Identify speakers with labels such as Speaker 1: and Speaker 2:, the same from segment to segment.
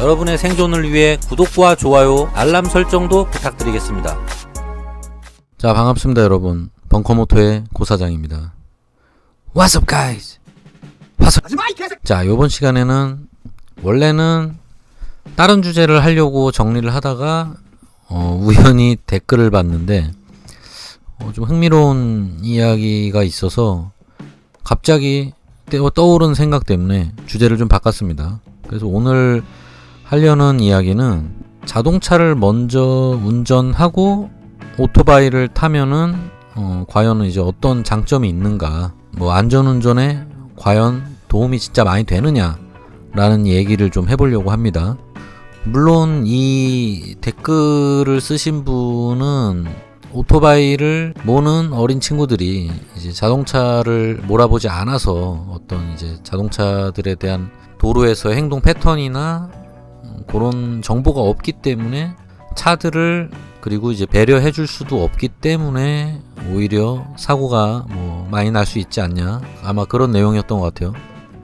Speaker 1: 여러분의 생존을 위해 구독과 좋아요, 알람 설정도 부탁드리겠습니다. 자, 반갑습니다, 여러분. 벙커모토의 고사장입니다. What's up, guys? What's up? 자, 요번 시간에는 원래는 다른 주제를 하려고 정리를 하다가 어, 우연히 댓글을 봤는데 어, 좀 흥미로운 이야기가 있어서 갑자기 떠- 떠오른 생각 때문에 주제를 좀 바꿨습니다. 그래서 오늘 하려는 이야기는 자동차를 먼저 운전하고 오토바이를 타면은 어, 과연 이제 어떤 장점이 있는가, 뭐 안전운전에 과연 도움이 진짜 많이 되느냐 라는 얘기를 좀 해보려고 합니다. 물론 이 댓글을 쓰신 분은 오토바이를 모는 어린 친구들이 이제 자동차를 몰아보지 않아서 어떤 이제 자동차들에 대한 도로에서의 행동 패턴이나 음, 그런 정보가 없기 때문에 차들을 그리고 이제 배려해 줄 수도 없기 때문에 오히려 사고가 뭐 많이 날 수 있지 않냐 아마 그런 내용이었던 것 같아요.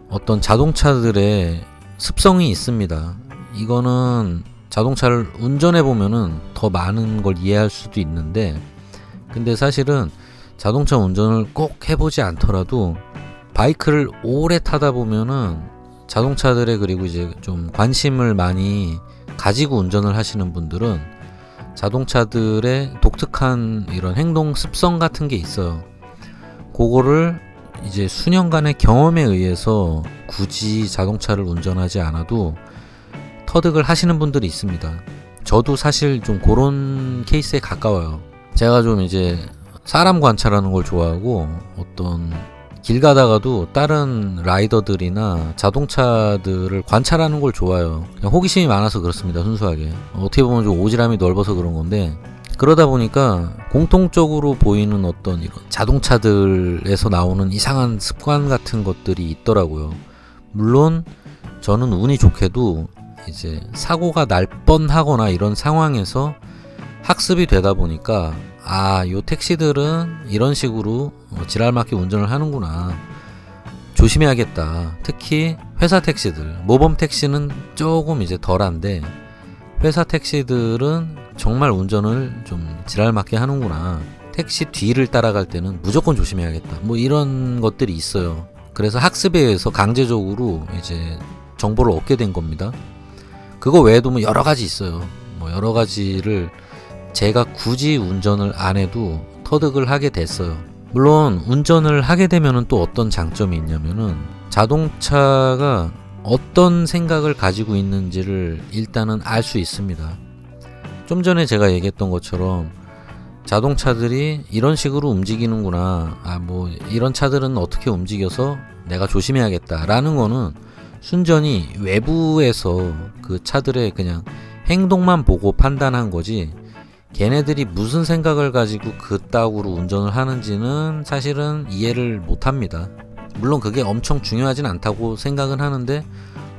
Speaker 1: 어떤 자동차들의 습성이 있습니다. 이거는 자동차를 운전해 보면은 더 많은 걸 이해할 수도 있는데 근데 사실은 자동차 운전을 꼭 해보지 않더라도 바이크를 오래 타다 보면은 자동차들의 그리고 이제 좀 관심을 많이 가지고 운전을 하시는 분들은 자동차들의 독특한 이런 행동 습성 같은 게 있어요. 그거를 이제 수년간의 경험에 의해서 굳이 자동차를 운전하지 않아도 터득을 하시는 분들이 있습니다. 저도 사실 좀 그런 케이스에 가까워요. 제가 좀 이제 사람 관찰하는 걸 좋아하고 어떤 길 가다가도 다른 라이더들이나 자동차들을 관찰하는 걸 좋아해요. 호기심이 많아서 그렇습니다. 순수하게. 어떻게 보면 좀 오지랖이 넓어서 그런 건데 그러다 보니까 공통적으로 보이는 어떤 이런 자동차들에서 나오는 이상한 습관 같은 것들이 있더라고요. 물론 저는 운이 좋게도 이제 사고가 날 뻔하거나 이런 상황에서 학습이 되다 보니까 아, 요 택시들은 이런 식으로 어, 지랄맞게 운전을 하는구나. 조심해야겠다. 특히 회사 택시들, 모범 택시는 조금 이제 덜한데 회사 택시들은 정말 운전을 좀 지랄맞게 하는구나. 택시 뒤를 따라갈 때는 무조건 조심해야겠다. 뭐 이런 것들이 있어요. 그래서 학습에 의해서 강제적으로 이제 정보를 얻게 된 겁니다. 그거 외에도 뭐 여러 가지 있어요. 뭐 여러 가지를 제가 굳이 운전을 안 해도 터득을 하게 됐어요. 물론 운전을 하게 되면은 또 어떤 장점이 있냐면은 자동차가 어떤 생각을 가지고 있는지를 일단은 알 수 있습니다. 좀 전에 제가 얘기했던 것처럼 자동차들이 이런 식으로 움직이는구나. 아, 뭐, 이런 차들은 어떻게 움직여서 내가 조심해야겠다라는 거는 순전히 외부에서 그 차들의 그냥 행동만 보고 판단한 거지 걔네들이 무슨 생각을 가지고 그따구로 운전을 하는지는 사실은 이해를 못 합니다. 물론 그게 엄청 중요하진 않다고 생각은 하는데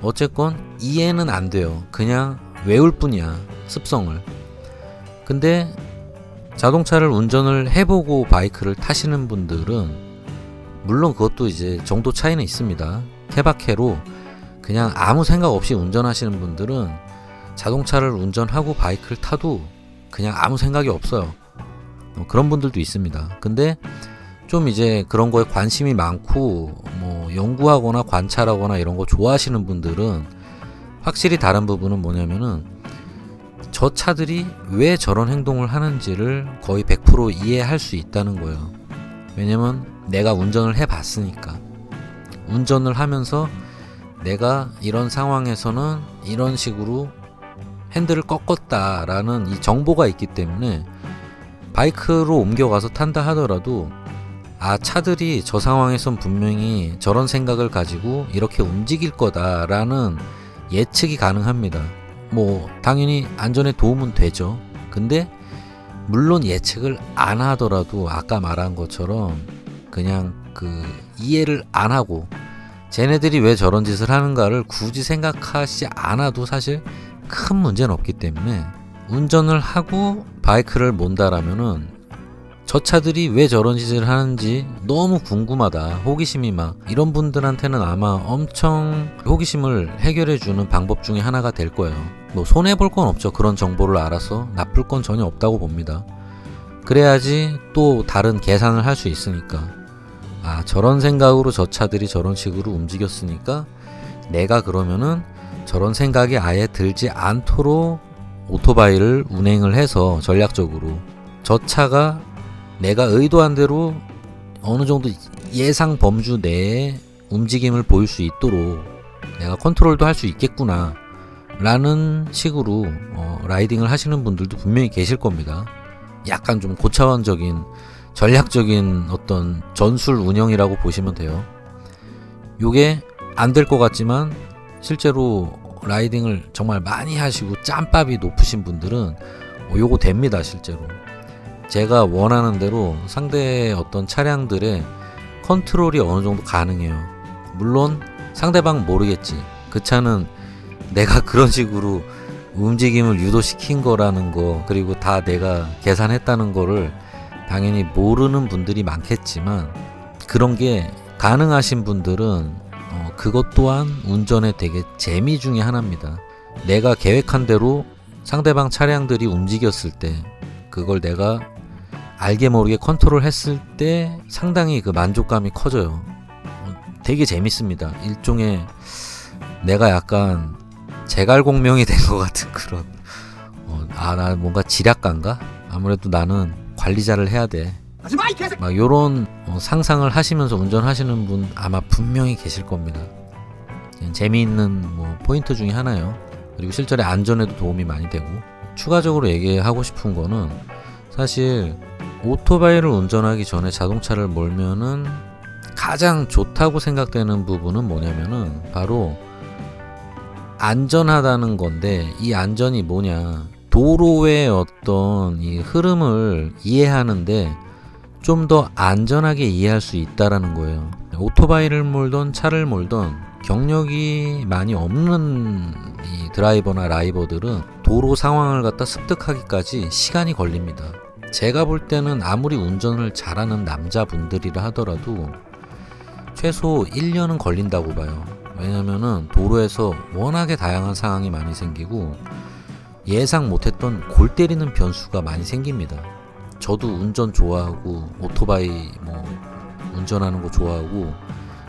Speaker 1: 어쨌건 이해는 안 돼요. 그냥 외울 뿐이야. 습성을. 근데 자동차를 운전을 해보고 바이크를 타시는 분들은 물론 그것도 이제 정도 차이는 있습니다. 케바케로 그냥 아무 생각 없이 운전하시는 분들은 자동차를 운전하고 바이크를 타도 그냥 아무 생각이 없어요. 어, 그런 분들도 있습니다. 근데 좀 이제 그런 거에 관심이 많고 뭐 연구하거나 관찰하거나 이런 거 좋아하시는 분들은 확실히 다른 부분은 뭐냐면은 저 차들이 왜 저런 행동을 하는지를 거의 100% 이해할 수 있다는 거예요. 왜냐면 내가 운전을 해 봤으니까. 운전을 하면서 내가 이런 상황에서는 이런 식으로 핸들을 꺾었다라는 이 정보가 있기 때문에 바이크로 옮겨가서 탄다 하더라도 아 차들이 저 상황에선 분명히 저런 생각을 가지고 이렇게 움직일 거다라는 예측이 가능합니다. 뭐 당연히 안전에 도움은 되죠. 근데 물론 예측을 안 하더라도 아까 말한 것처럼 그냥 그 이해를 안 하고 쟤네들이 왜 저런 짓을 하는가를 굳이 생각하지 않아도 사실 큰 문제는 없기 때문에 운전을 하고 바이크를 몬다라면은 저 차들이 왜 저런 짓을 하는지 너무 궁금하다. 호기심이 막 이런 분들한테는 아마 엄청 호기심을 해결해 주는 방법 중에 하나가 될 거예요. 뭐 손해 볼 건 없죠. 그런 정보를 알아서 나쁠 건 전혀 없다고 봅니다. 그래야지 또 다른 계산을 할 수 있으니까. 아, 저런 생각으로 저 차들이 저런 식으로 움직였으니까 내가 그러면은 저런 생각이 아예 들지 않도록 오토바이를 운행을 해서 전략적으로 저 차가 내가 의도한 대로 어느 정도 예상 범주 내에 움직임을 보일 수 있도록 내가 컨트롤도 할 수 있겠구나 라는 식으로 어, 라이딩을 하시는 분들도 분명히 계실 겁니다. 약간 좀 고차원적인 전략적인 어떤 전술 운영이라고 보시면 돼요. 요게 안 될 것 같지만 실제로 라이딩을 정말 많이 하시고 짬밥이 높으신 분들은 어, 요거 됩니다 실제로. 제가 원하는 대로 상대의 어떤 차량들의 컨트롤이 어느 정도 가능해요. 물론 상대방 모르겠지. 그 차는 내가 그런 식으로 움직임을 유도시킨 거라는 거, 그리고 다 내가 계산했다는 거를 당연히 모르는 분들이 많겠지만, 그런 게 가능하신 분들은 어, 그것 또한 운전의 되게 재미 중에 하나입니다. 내가 계획한 대로 상대방 차량들이 움직였을 때, 그걸 내가 알게 모르게 컨트롤 했을 때 상당히 그 만족감이 커져요. 어, 되게 재밌습니다. 일종의 내가 약간 제갈공명이 된 것 같은 그런 어, 아나 뭔가 지략가인가? 아무래도 나는 관리자를 해야 돼. 막 요런 어, 상상을 하시면서 운전하시는 분 아마 분명히 계실 겁니다. 재미있는 뭐 포인트 중에 하나요. 그리고 실제로 안전에도 도움이 많이 되고 추가적으로 얘기하고 싶은 거는 사실 오토바이를 운전하기 전에 자동차를 몰면은 가장 좋다고 생각되는 부분은 뭐냐면은 바로 안전하다는 건데 이 안전이 뭐냐 도로의 어떤 이 흐름을 이해하는데 좀 더 안전하게 이해할 수 있다라는 거예요. 오토바이를 몰던 차를 몰던 경력이 많이 없는 이 드라이버나 라이버들은 도로 상황을 갖다 습득하기까지 시간이 걸립니다. 제가 볼 때는 아무리 운전을 잘하는 남자분들이라 하더라도 최소 1년은 걸린다고 봐요. 왜냐면은 도로에서 워낙에 다양한 상황이 많이 생기고 예상 못했던 골 때리는 변수가 많이 생깁니다. 저도 운전 좋아하고 오토바이 뭐 운전하는 거 좋아하고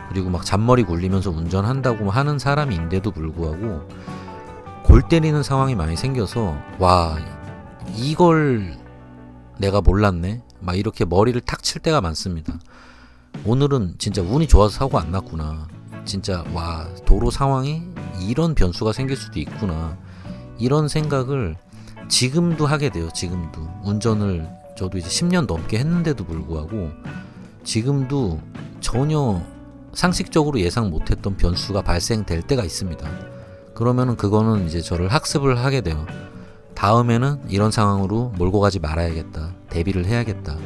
Speaker 1: 그리고 막 잔머리 굴리면서 운전한다고 하는 사람인데도 불구하고 골 때리는 상황이 많이 생겨서 와 이걸 내가 몰랐네 막 이렇게 머리를 탁 칠 때가 많습니다. 오늘은 진짜 운이 좋아서 사고 안 났구나. 진짜 와 도로 상황이 이런 변수가 생길 수도 있구나 이런 생각을 지금도 하게 돼요 지금도 운전을 저도 이제 10년 넘게 했는데도 불구하고 지금도 전혀 상식적으로 예상 못했던 변수가 발생될 때가 있습니다. 그러면은 그거는 이제 저를 학습을 하게 돼요. 다음에는 이런 상황으로 몰고 가지 말아야겠다. 대비를 해야겠다.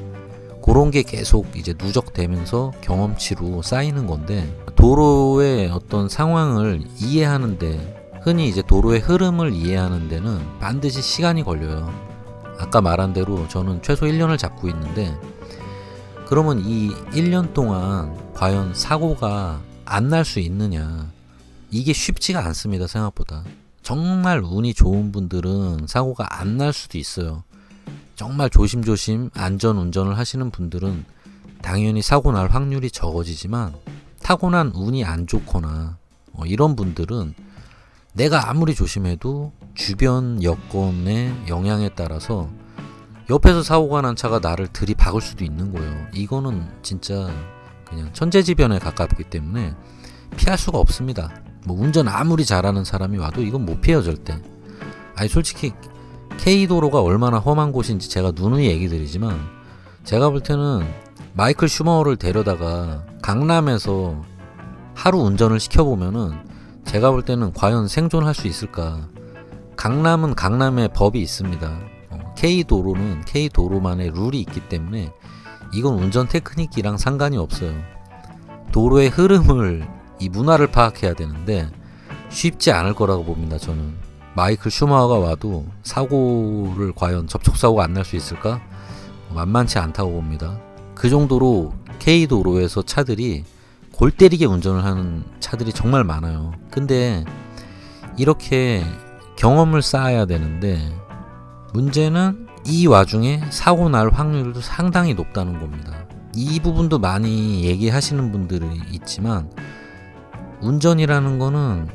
Speaker 1: 그런 게 계속 이제 누적되면서 경험치로 쌓이는 건데 도로의 어떤 상황을 이해하는데 흔히 이제 도로의 흐름을 이해하는 데는 반드시 시간이 걸려요. 아까 말한 대로 저는 최소 1년을 잡고 있는데 그러면 이 1년 동안 과연 사고가 안 날 수 있느냐? 이게 쉽지가 않습니다 생각보다. 정말 운이 좋은 분들은 사고가 안 날 수도 있어요. 정말 조심조심 안전 운전을 하시는 분들은 당연히 사고 날 확률이 적어지지만 타고난 운이 안 좋거나 어, 이런 분들은 내가 아무리 조심해도 주변 여건의 영향에 따라서 옆에서 사고가 난 차가 나를 들이박을 수도 있는 거예요. 이거는 진짜 그냥 천재지변에 가깝기 때문에 피할 수가 없습니다. 뭐 운전 아무리 잘하는 사람이 와도 이건 못 피해요 절대. 아니 솔직히 K도로가 얼마나 험한 곳인지 제가 누누이 얘기 드리지만 제가 볼 때는 마이클 슈머를 데려다가 강남에서 하루 운전을 시켜보면은 제가 볼 때는 과연 생존할 수 있을까 강남은 강남의 법이 있습니다 어, K도로는 K도로만의 룰이 있기 때문에 이건 운전 테크닉이랑 상관이 없어요 도로의 흐름을 이 문화를 파악해야 되는데 쉽지 않을 거라고 봅니다 저는 마이클 슈마어가 와도 사고를 과연 접촉 사고가 안 날 수 있을까? 만만치 않다고 봅니다. 그 정도로 K 도로에서 차들이 골 때리게 운전을 하는 차들이 정말 많아요. 근데 이렇게 경험을 쌓아야 되는데 문제는 이 와중에 사고 날 확률도 상당히 높다는 겁니다. 이 부분도 많이 얘기하시는 분들이 있지만 운전이라는 거는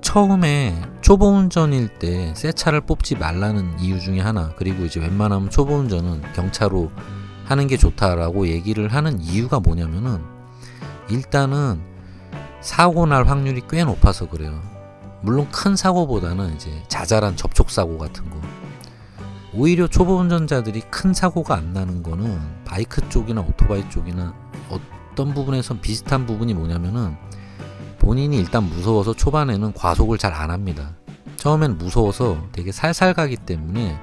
Speaker 1: 처음에 초보 운전일 때 새 차를 뽑지 말라는 이유 중에 하나 그리고 이제 웬만하면 초보 운전은 경차로 하는 게 좋다라고 얘기를 하는 이유가 뭐냐면은 일단은 사고 날 확률이 꽤 높아서 그래요. 물론 큰 사고보다는 이제 자잘한 접촉 사고 같은 거. 오히려 초보 운전자들이 큰 사고가 안 나는 거는 바이크 쪽이나 오토바이 쪽이나 어떤 부분에선 비슷한 부분이 뭐냐면은 본인이 일단 무서워서 초반에는 과속을 잘 안 합니다. 처음엔 무서워서 되게 살살 가기 때문에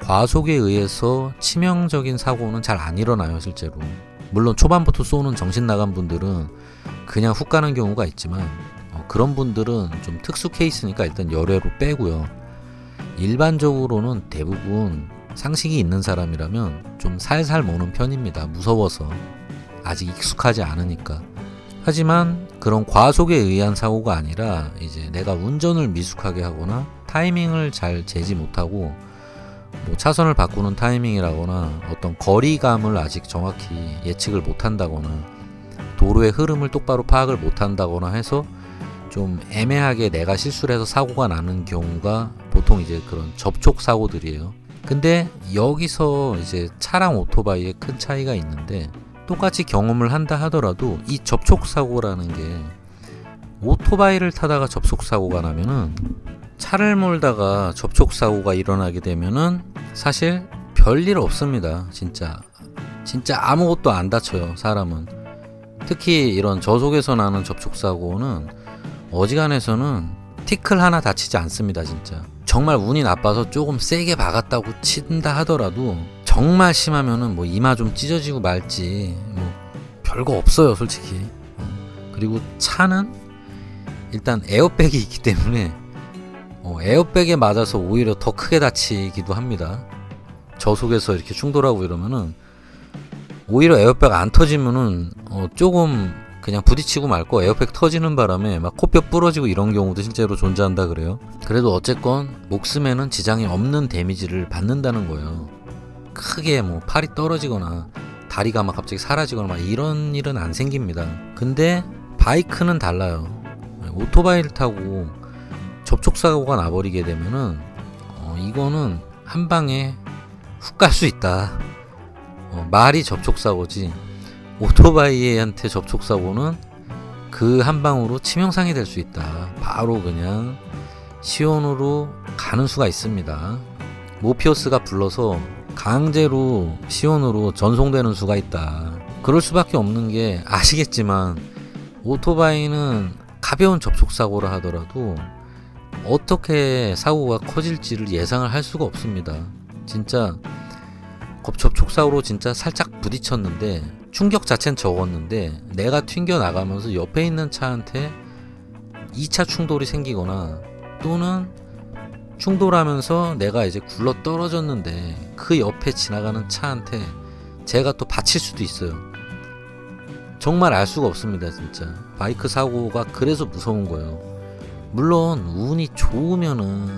Speaker 1: 과속에 의해서 치명적인 사고는 잘 안 일어나요, 실제로. 물론 초반부터 쏘는 정신 나간 분들은 그냥 훅 가는 경우가 있지만 어, 그런 분들은 좀 특수 케이스니까 일단 열애로 빼고요. 일반적으로는 대부분 상식이 있는 사람이라면 좀 살살 모는 편입니다. 무서워서. 아직 익숙하지 않으니까. 하지만 그런 과속에 의한 사고가 아니라 이제 내가 운전을 미숙하게 하거나 타이밍을 잘 재지 못하고 뭐 차선을 바꾸는 타이밍이라거나 어떤 거리감을 아직 정확히 예측을 못한다거나 도로의 흐름을 똑바로 파악을 못한다거나 해서 좀 애매하게 내가 실수를 해서 사고가 나는 경우가 보통 이제 그런 접촉 사고들이에요. 근데 여기서 이제 차랑 오토바이의 큰 차이가 있는데 똑같이 경험을 한다 하더라도 이 접촉 사고라는 게 오토바이를 타다가 접촉 사고가 나면은 차를 몰다가 접촉 사고가 일어나게 되면은 사실 별일 없습니다. 진짜 진짜 아무것도 안 다쳐요. 사람은 특히 이런 저속에서 나는 접촉 사고는 어지간해서는 티클 하나 다치지 않습니다. 진짜 정말 운이 나빠서 조금 세게 박았다고 친다 하더라도 정말 심하면은 뭐 이마 좀 찢어지고 말지 뭐 별거 없어요 솔직히 어, 그리고 차는 일단 에어백이 있기 때문에 어, 에어백에 맞아서 오히려 더 크게 다치기도 합니다 저속에서 이렇게 충돌하고 이러면은 오히려 에어백 안 터지면은 어, 조금 그냥 부딪히고 말고 에어백 터지는 바람에 막 코뼈 부러지고 이런 경우도 실제로 존재한다 그래요. 그래도 어쨌건 목숨에는 지장이 없는 데미지를 받는다는 거예요. 크게 뭐 팔이 떨어지거나 다리가 막 갑자기 사라지거나 막 이런 일은 안 생깁니다. 근데 바이크는 달라요. 오토바이를 타고 접촉 사고가 나버리게 되면은 어, 이거는 한 방에 훅 갈 수 있다. 어, 말이 접촉 사고지 오토바이한테 접촉 사고는 그 한 방으로 치명상이 될 수 있다. 바로 그냥 시온으로 가는 수가 있습니다. 모피어스가 불러서 강제로 시온으로 전송되는 수가 있다. 그럴 수밖에 없는 게 아시겠지만 오토바이는 가벼운 접촉 사고라 하더라도 어떻게 사고가 커질지를 예상을 할 수가 없습니다. 진짜 접촉 사고로 진짜 살짝 부딪혔는데 충격 자체는 적었는데 내가 튕겨 나가면서 옆에 있는 차한테 2차 충돌이 생기거나 또는 충돌하면서 내가 이제 굴러 떨어졌는데 그 옆에 지나가는 차한테 제가 또 받칠 수도 있어요. 정말 알 수가 없습니다, 진짜. 바이크 사고가 그래서 무서운 거예요. 물론 운이 좋으면은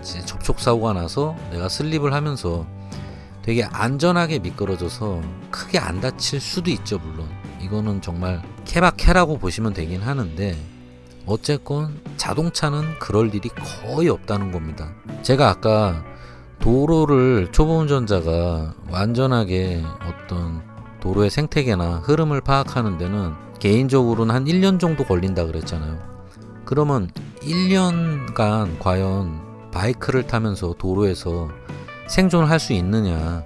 Speaker 1: 이제 접촉 사고가 나서 내가 슬립을 하면서 되게 안전하게 미끄러져서 크게 안 다칠 수도 있죠, 물론. 이거는 정말 케바케라고 보시면 되긴 하는데 어쨌건 자동차는 그럴 일이 거의 없다는 겁니다. 제가 아까 도로를 초보 운전자가 완전하게 어떤 도로의 생태계나 흐름을 파악하는 데는 개인적으로는 한 1년 정도 걸린다 그랬잖아요. 그러면 1년간 과연 바이크를 타면서 도로에서 생존을 할 수 있느냐.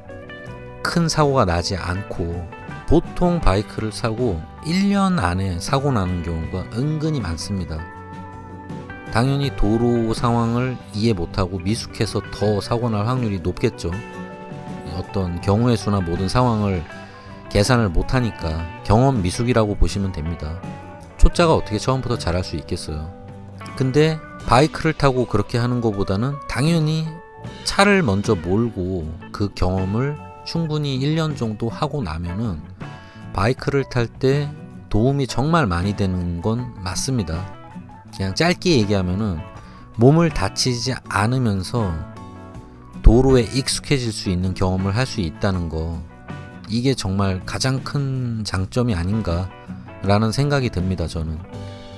Speaker 1: 큰 사고가 나지 않고 보통 바이크를 사고 1년 안에 사고 나는 경우가 은근히 많습니다. 당연히 도로 상황을 이해 못하고 미숙해서 더 사고 날 확률이 높겠죠. 어떤 경우의 수나 모든 상황을 계산을 못하니까 경험 미숙이라고 보시면 됩니다. 초짜가 어떻게 처음부터 잘할 수 있겠어요. 근데 바이크를 타고 그렇게 하는 것보다는 당연히 차를 먼저 몰고 그 경험을 충분히 1년 정도 하고 나면은 바이크를 탈 때 도움이 정말 많이 되는 건 맞습니다. 그냥 짧게 얘기하면은 몸을 다치지 않으면서 도로에 익숙해질 수 있는 경험을 할 수 있다는 거. 이게 정말 가장 큰 장점이 아닌가 라는 생각이 듭니다, 저는.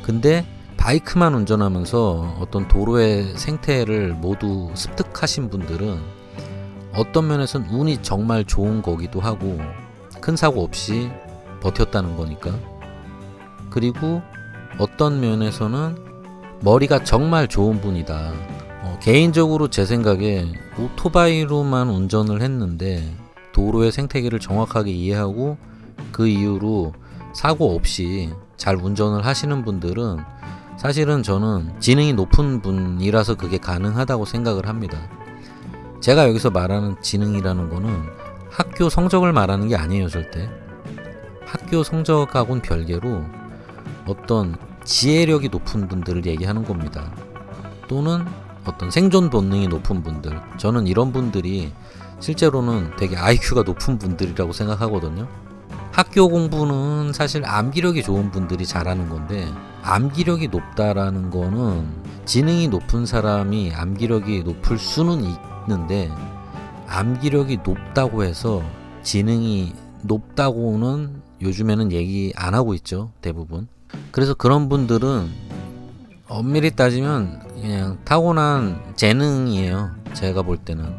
Speaker 1: 근데 바이크만 운전하면서 어떤 도로의 생태를 모두 습득하신 분들은 어떤 면에선 운이 정말 좋은 거기도 하고 큰 사고 없이 버텼다는 거니까. 그리고 어떤 면에서는 머리가 정말 좋은 분이다. 어, 개인적으로 제 생각에 오토바이로만 운전을 했는데 도로의 생태계를 정확하게 이해하고 그 이후로 사고 없이 잘 운전을 하시는 분들은 사실은 저는 지능이 높은 분이라서 그게 가능하다고 생각을 합니다. 제가 여기서 말하는 지능이라는 거는 학교 성적을 말하는 게 아니에요, 절대. 학교 성적하고는 별개로 어떤 지혜력이 높은 분들을 얘기하는 겁니다. 또는 어떤 생존 본능이 높은 분들. 저는 이런 분들이 실제로는 되게 IQ가 높은 분들이라고 생각하거든요. 학교 공부는 사실 암기력이 좋은 분들이 잘하는 건데 암기력이 높다라는 거는 지능이 높은 사람이 암기력이 높을 수는 있는데 암기력이 높다고 해서 지능이 높다고는 요즘에는 얘기 안 하고 있죠 대부분. 그래서 그런 분들은 엄밀히 따지면 그냥 타고난 재능이에요 제가 볼 때는.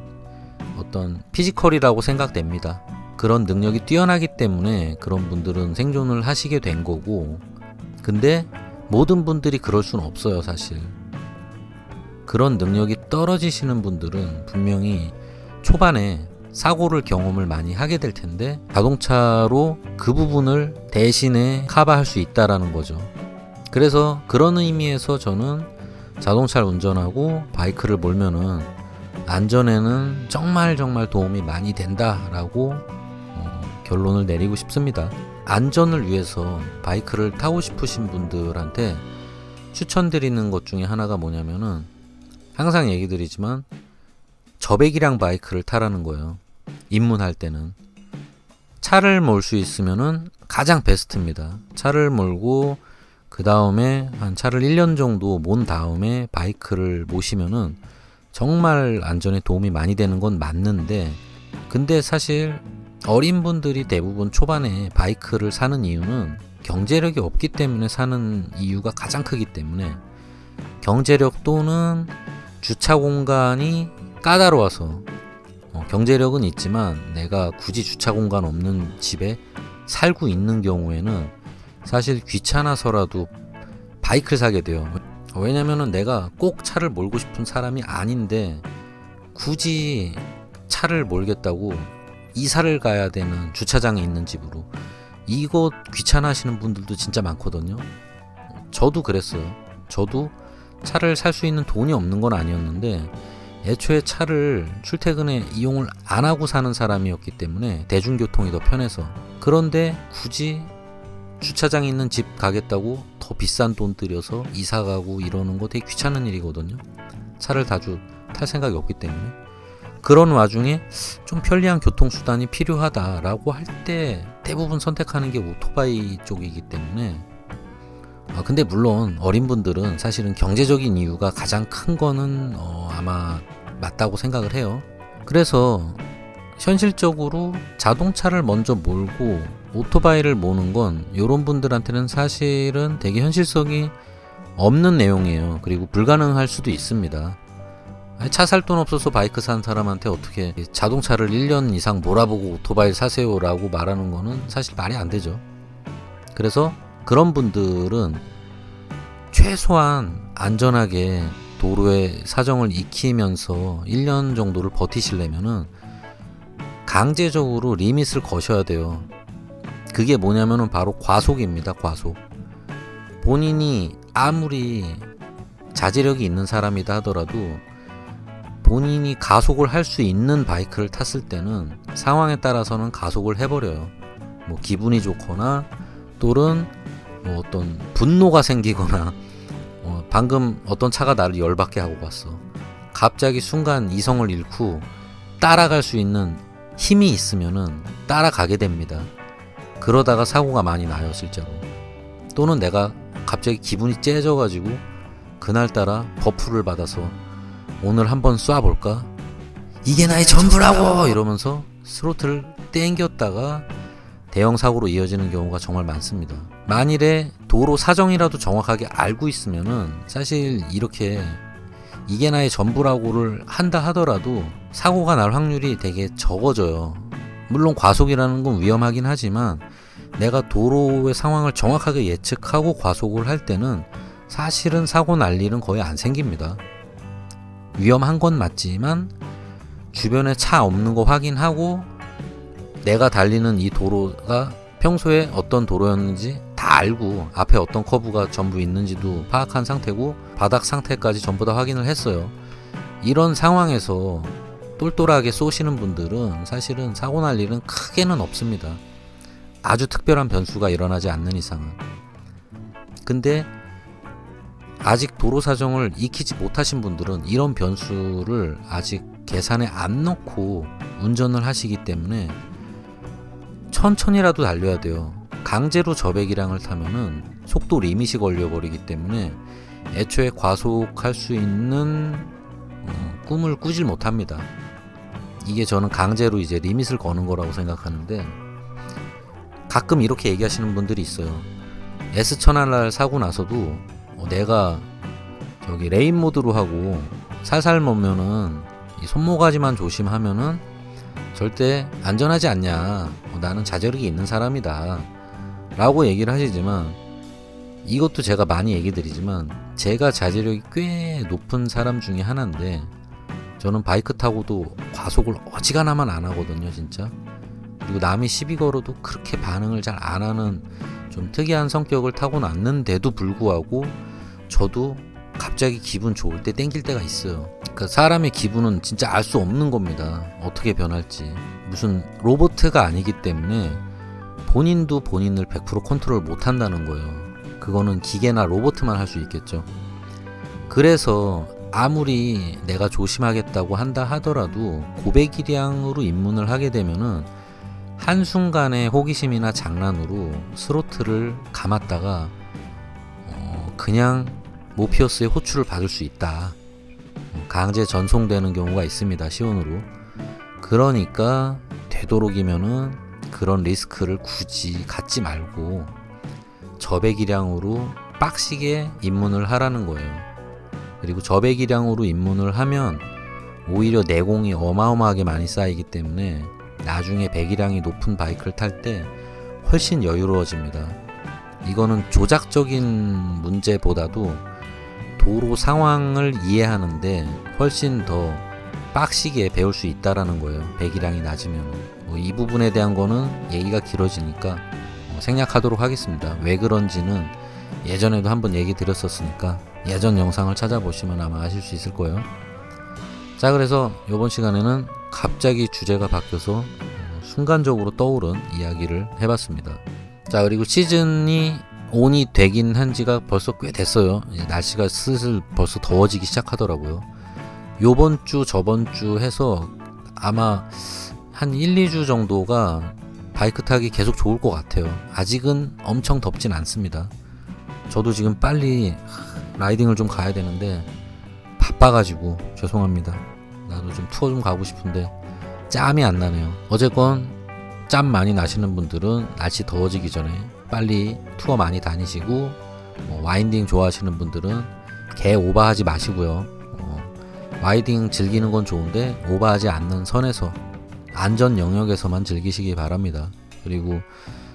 Speaker 1: 어떤 피지컬이라고 생각됩니다 그런 능력이 뛰어나기 때문에 그런 분들은 생존을 하시게 된 거고 근데 모든 분들이 그럴 수는 없어요 사실 그런 능력이 떨어지시는 분들은 분명히 초반에 사고를 경험을 많이 하게 될 텐데 자동차로 그 부분을 대신에 커버할 수 있다라는 거죠. 그래서 그런 의미에서 저는 자동차를 운전하고 바이크를 몰면은 안전에는 정말 정말 도움이 많이 된다라고 어, 결론을 내리고 싶습니다. 안전을 위해서 바이크를 타고 싶으신 분들한테 추천드리는 것 중에 하나가 뭐냐면은 항상 얘기 드리지만 저배기량 바이크를 타라는 거예요. 입문할 때는 차를 몰 수 있으면은 가장 베스트입니다. 차를 몰고 그 다음에 한 차를 1년 정도 몬 다음에 바이크를 모시면은 정말 안전에 도움이 많이 되는 건 맞는데 근데 사실 어린 분들이 대부분 초반에 바이크를 사는 이유는 경제력이 없기 때문에 사는 이유가 가장 크기 때문에 경제력 또는 주차 공간이 까다로워서 어, 경제력은 있지만 내가 굳이 주차 공간 없는 집에 살고 있는 경우에는 사실 귀찮아서라도 바이크를 사게 돼요. 왜냐면은 내가 꼭 차를 몰고 싶은 사람이 아닌데 굳이 차를 몰겠다고 이사를 가야 되는 주차장에 있는 집으로 이거 귀찮아 하시는 분들도 진짜 많거든요. 저도 그랬어요. 저도 차를 살 수 있는 돈이 없는 건 아니었는데 애초에 차를 출퇴근에 이용을 안 하고 사는 사람이었기 때문에 대중교통이 더 편해서 그런데 굳이 주차장에 있는 집 가겠다고 더 비싼 돈 들여서 이사 가고 이러는 거 되게 귀찮은 일이거든요. 차를 자주 탈 생각이 없기 때문에 그런 와중에 좀 편리한 교통수단이 필요하다라고 할 때 대부분 선택하는 게 오토바이 쪽이기 때문에 아, 근데 물론 어린 분들은 사실은 경제적인 이유가 가장 큰 거는 어, 아마 맞다고 생각을 해요. 그래서 현실적으로 자동차를 먼저 몰고 오토바이를 모는 건 이런 분들한테는 사실은 되게 현실성이 없는 내용이에요. 그리고 불가능할 수도 있습니다. 차 살 돈 없어서 바이크 산 사람한테 어떻게 자동차를 1년 이상 몰아보고 오토바이 사세요라고 말하는 거는 사실 말이 안 되죠. 그래서 그런 분들은 최소한 안전하게 도로의 사정을 익히면서 1년 정도를 버티시려면은 강제적으로 리밋을 거셔야 돼요. 그게 뭐냐면은 바로 과속입니다. 과속. 본인이 아무리 자제력이 있는 사람이다 하더라도 본인이 가속을 할 수 있는 바이크를 탔을 때는 상황에 따라서는 가속을 해버려요. 뭐 기분이 좋거나 또는 뭐 어떤 분노가 생기거나 어, 방금 어떤 차가 나를 열받게 하고 갔어. 갑자기 순간 이성을 잃고 따라갈 수 있는 힘이 있으면은 따라가게 됩니다. 그러다가 사고가 많이 나요, 실제로. 또는 내가 갑자기 기분이 째져가지고 그날따라 버프를 받아서 오늘 한번 쏴볼까? 이게 나의 전부라고! 이러면서 스로틀을 땡겼다가 대형 사고로 이어지는 경우가 정말 많습니다. 만일에 도로 사정이라도 정확하게 알고 있으면은 사실 이렇게 이게 나의 전부라고를 한다 하더라도 사고가 날 확률이 되게 적어져요. 물론 과속이라는 건 위험하긴 하지만 내가 도로의 상황을 정확하게 예측하고 과속을 할 때는 사실은 사고 날 일은 거의 안 생깁니다. 위험한 건 맞지만 주변에 차 없는 거 확인하고 내가 달리는 이 도로가 평소에 어떤 도로였는지 다 알고 앞에 어떤 커브가 전부 있는지도 파악한 상태고 바닥 상태까지 전부 다 확인을 했어요. 이런 상황에서 똘똘하게 쏘시는 분들은 사실은 사고 날 일은 크게는 없습니다. 아주 특별한 변수가 일어나지 않는 이상은. 근데 아직 도로 사정을 익히지 못하신 분들은 이런 변수를 아직 계산에 안 넣고 운전을 하시기 때문에 천천히라도 달려야 돼요. 강제로 저배기량을 타면은 속도 리밋이 걸려버리기 때문에 애초에 과속할 수 있는 어, 꿈을 꾸질 못합니다. 이게 저는 강제로 이제 리밋을 거는 거라고 생각하는데 가끔 이렇게 얘기하시는 분들이 있어요. S 천안날 사고 나서도 어, 내가 저기 레인 모드로 하고 살살 먹면은 이 손모가지만 조심하면은 절대 안전하지 않냐. 어, 나는 자제력이 있는 사람이다. 라고 얘기를 하시지만 이것도 제가 많이 얘기 드리지만 제가 자제력이 꽤 높은 사람 중에 하나인데 저는 바이크 타고도 과속을 어지간하면 안 하거든요, 진짜. 그리고 남이 시비 걸어도 그렇게 반응을 잘 안 하는 좀 특이한 성격을 타고 났는데도 불구하고 저도 갑자기 기분 좋을 때 땡길 때가 있어요. 그러니까 사람의 기분은 진짜 알 수 없는 겁니다. 어떻게 변할지. 무슨 로보트가 아니기 때문에 본인도 본인을 100% 컨트롤 못 한다는 거예요. 그거는 기계나 로보트만 할 수 있겠죠. 그래서 아무리 내가 조심하겠다고 한다 하더라도 고배기량으로 입문을 하게 되면은 한순간의 호기심이나 장난으로 스로틀을 감았다가 어, 그냥 모피어스의 호출을 받을 수 있다. 어, 강제 전송되는 경우가 있습니다. 시온으로. 그러니까 되도록이면은 그런 리스크를 굳이 갖지 말고 저배기량으로 빡시게 입문을 하라는 거예요. 그리고 저배기량으로 입문을 하면 오히려 내공이 어마어마하게 많이 쌓이기 때문에 나중에 배기량이 높은 바이크를 탈 때 훨씬 여유로워집니다. 이거는 조작적인 문제보다도 도로 상황을 이해하는데 훨씬 더 빡시게 배울 수 있다라는 거예요. 배기량이 낮으면. 뭐 이 부분에 대한 거는 얘기가 길어지니까 뭐 생략하도록 하겠습니다. 왜 그런지는 예전에도 한번 얘기 드렸었으니까 예전 영상을 찾아보시면 아마 아실 수 있을 거예요. 자, 그래서 이번 시간에는 갑자기 주제가 바뀌어서 어, 순간적으로 떠오른 이야기를 해봤습니다. 자, 그리고 시즌이 온이 되긴 한 지가 벌써 꽤 됐어요. 날씨가 슬슬 벌써 더워지기 시작하더라고요. 요번 주, 저번 주 해서 아마 한 1, 2주 정도가 바이크 타기 계속 좋을 것 같아요. 아직은 엄청 덥진 않습니다. 저도 지금 빨리 라이딩을 좀 가야 되는데 바빠가지고 죄송합니다. 나도 좀 투어 좀 가고 싶은데 짬이 안 나네요. 어쨌건 짬 많이 나시는 분들은 날씨 더워지기 전에 빨리 투어 많이 다니시고 뭐 와인딩 좋아하시는 분들은 개 오버하지 마시고요. 어, 와이딩 즐기는 건 좋은데 오버하지 않는 선에서 안전 영역에서만 즐기시기 바랍니다. 그리고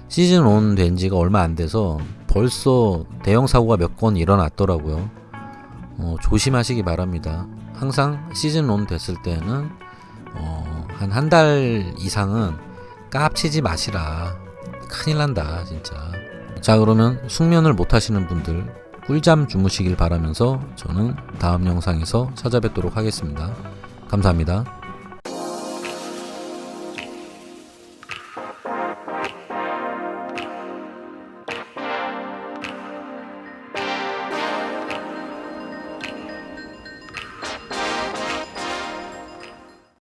Speaker 1: 시즌 온 된 지가 얼마 안 돼서 벌써 대형 사고가 몇 건 일어났더라고요. 어, 조심하시기 바랍니다. 항상 시즌 온 됐을 때는 어, 한한 달 이상은 깝치지 마시라. 큰일 난다, 진짜. 자, 그러면 숙면을 못 하시는 분들 꿀잠 주무시길 바라면서 저는 다음 영상에서 찾아뵙도록 하겠습니다. 감사합니다.